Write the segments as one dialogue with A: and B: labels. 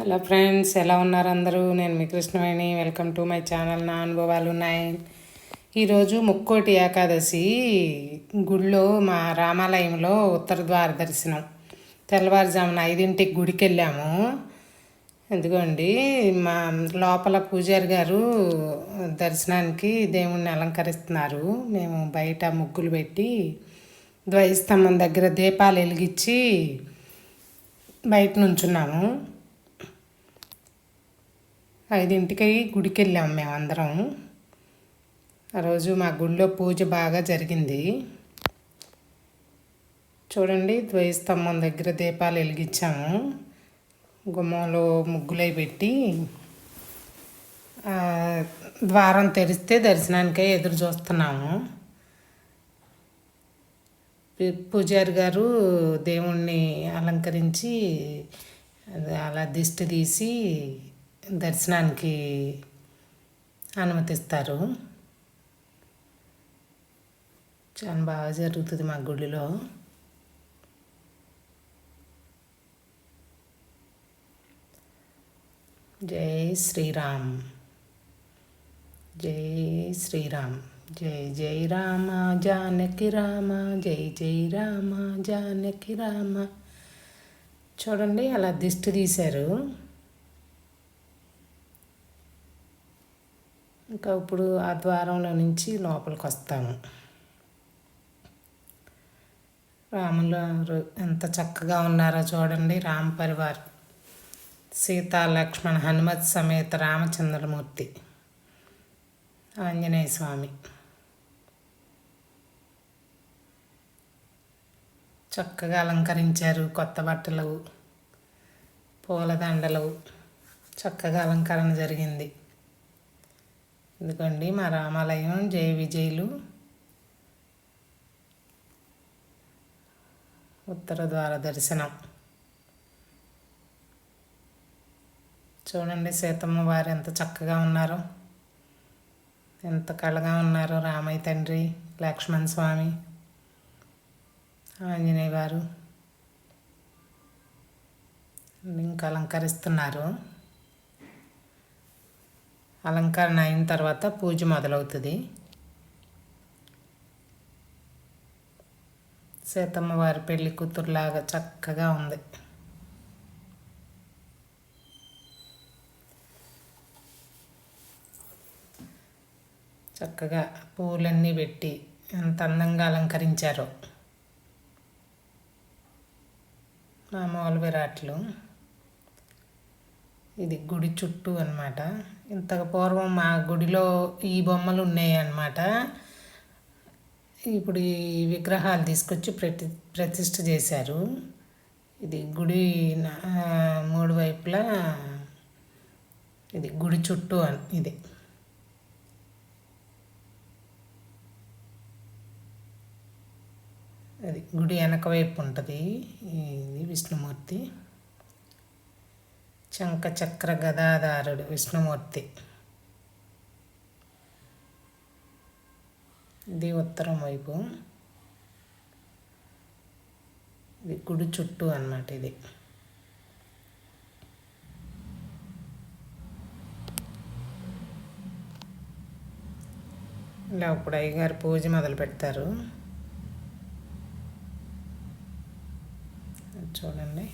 A: Hello friends ఎలా ఉన్నారు అందరూ? నేను మీ Krishnaveni. Welcome to my channel నా అనుభవాలు ఉన్నాయి. ఈరోజు ముక్కోటి ఏకాదశి గుడిలో మా రామాలయంలో ఉత్తర ద్వార దర్శనం. తెల్లవారుజామున ఐదింటికి గుడికి వెళ్ళాము ఎందుకండి మా లోపల పూజారి గారు దర్శనానికి దేవుణ్ణి అలంకరిస్తున్నారు. మేము బయట ముగ్గులు పెట్టి ద్వైస్తంభం దగ్గర దీపాలు వెలిగించి బయట నుంచున్నాము. ఐదింటికి గుడికి వెళ్ళాము మేమందరం. ఆ రోజు మా గుడిలో పూజ బాగా జరిగింది. చూడండి ద్వయస్తంభం దగ్గర దీపాలు వెలిగించాము. గుమ్మంలో ముగ్గులై పెట్టి ద్వారం తెరిస్తే దర్శనానికై ఎదురు చూస్తున్నాము. పూజారి గారు దేవుణ్ణి అలంకరించి అది అలా దిష్టి తీసి దర్శనానికి అనుమతిస్తారు. చాలా బాగా జరుగుతుంది మా గుడిలో. జై శ్రీరామ్. జై శ్రీరామ్. జై జై రామ జానకి రామ జై జై రామ జానకి రామ. చూడండి అలా దిష్టి తీశారు. ఇంకా ఇప్పుడు ఆ ద్వారంలో నుంచి లోపలికి వస్తాము. రాములు ఎంత చక్కగా ఉన్నారో చూడండి రామ పరివార్. సీతా లక్ష్మణ్ హనుమత్ సమేత రామచంద్రమూర్తి. ఆంజనేయ స్వామి. చక్కగా అలంకరించారు కొత్త బట్టలు పూలదండలు. చక్కగా అలంకరణ జరిగింది. ఎందుకండి మా రామాలయం జయ విజయులు. ఉత్తర ద్వార దర్శనం. చూడండి సీతమ్మ వారు ఎంత చక్కగా ఉన్నారో. ఎంత కళగా ఉన్నారో రామయ్య తండ్రి లక్ష్మణ్ స్వామి ఆంజనేయ వారు. ఇంకా అలంకరిస్తున్నారు. అలంకరణ అయిన తర్వాత పూజ మొదలవుతుంది. సీతమ్మ వారి పెళ్ళి కూతురులాగా చక్కగా ఉంది. చక్కగా పూలన్నీ పెట్టి ఎంత అందంగా అలంకరించారో. మామూలు విరాట్లు. ఇది గుడి చుట్టూ అన్నమాట. ఇంతకు పూర్వం మా గుడిలో ఈ బొమ్మలు ఉన్నాయి అన్నమాట. ఇప్పుడు ఈ విగ్రహాలు తీసుకొచ్చి ప్రతి ప్రతిష్ఠ చేశారు. ఇది గుడి నా- మూడు వైపులా ఇది గుడి చుట్టూ అన్- ఇది. అది గుడి వెనక వైపు ఉంటుంది. ఇది విష్ణుమూర్తి. శంఖచక్ర గదాధారుడు విష్ణుమూర్తి. ఇది ఉత్తరం వైపు. ఇది గుడి చుట్టూ అన్నమాట ఇది. ఇలా ఇప్పుడు అయ్యగారు పూజ మొదలు పెడతారు. చూడండి.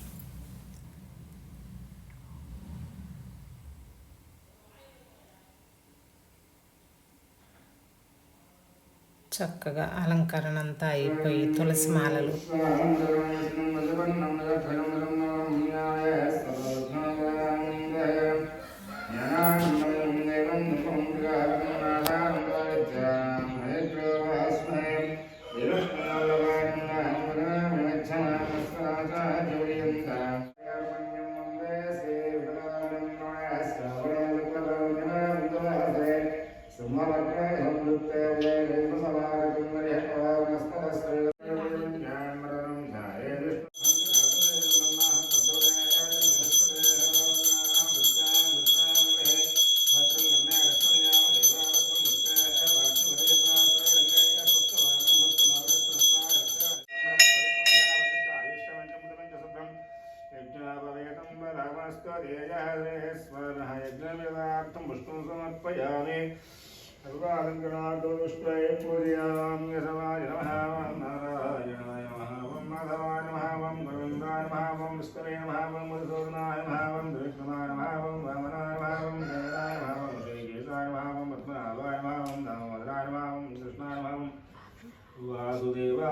A: చక్కగా అలంకరణ అంతా అయిపోయి తులసి మాలలు.
B: సుమలగ్న Deus para poder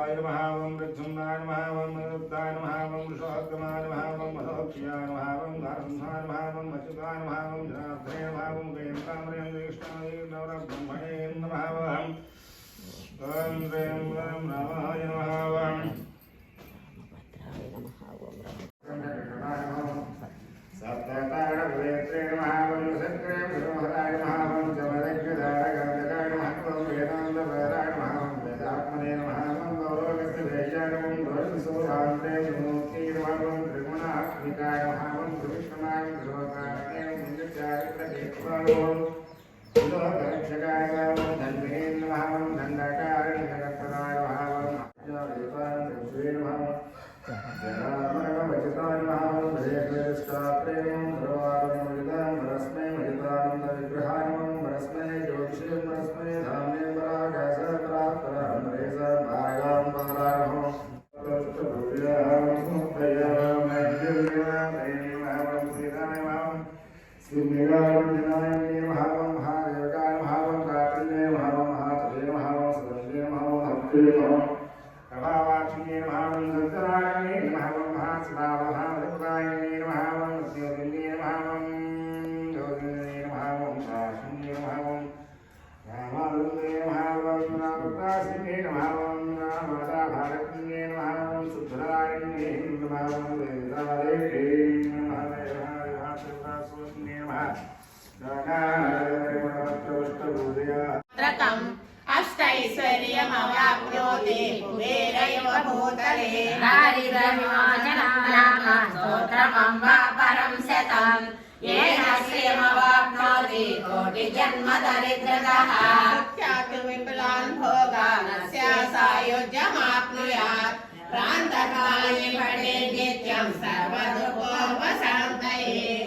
B: రుద్రాయ నమ ఓం ప్రద్యుమ్నాయ నమ ఓం నిరుద్ధాయ నమ ఓం వృషోత్తమాయ నమ ఓం మహోక్షయాయ నమ ఓం ధారంధాయ నమ ఓం అచ్యుతాయ నమ ఓం జనార్దనే నమ ఓం గేంద్రామరేం శ్రీష్ణాయ నవర బ్రహ్మణే నమ ఓం శ్రీం రామాయ నమ ఓం गौरवसुरान्ते विमुक्ति नमः ॐ त्रिगुणात्मिकाय नमः ॐ त्रिविष्णुमाय त्रिलोकाय मुञ्जचारित्रकेत्वाय ॐ लोकरक्षकाय नमः ॐ se negaron
C: त्रकम् अष्टैश्वर्यमवाप्नोति कुबेरैव भूतले। दारिद्र्यविमोचनानामस्तोत्रमं वा परं शतम्। पठे नित्यं सर्वदुःखोपशान्तये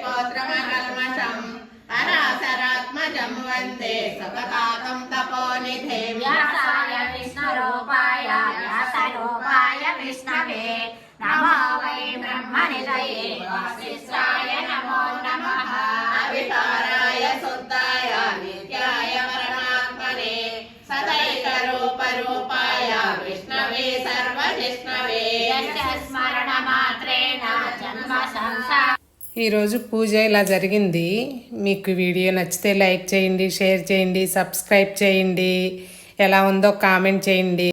C: सिद्धे पौत्रमकल्मषम् पराशरात्मजं वंदे सुखतातं तपोनिधे
D: व्यासाय विष्णुरूपाय व्यासरूपाय विष्णवे। नमो वै ब्रह्मनिधये
A: ఈరోజు పూజ ఇలా జరిగింది. మీకు వీడియో నచ్చితే లైక్ చేయండి షేర్ చేయండి సబ్స్క్రైబ్ చేయండి. ఎలా ఉందో కామెంట్ చేయండి.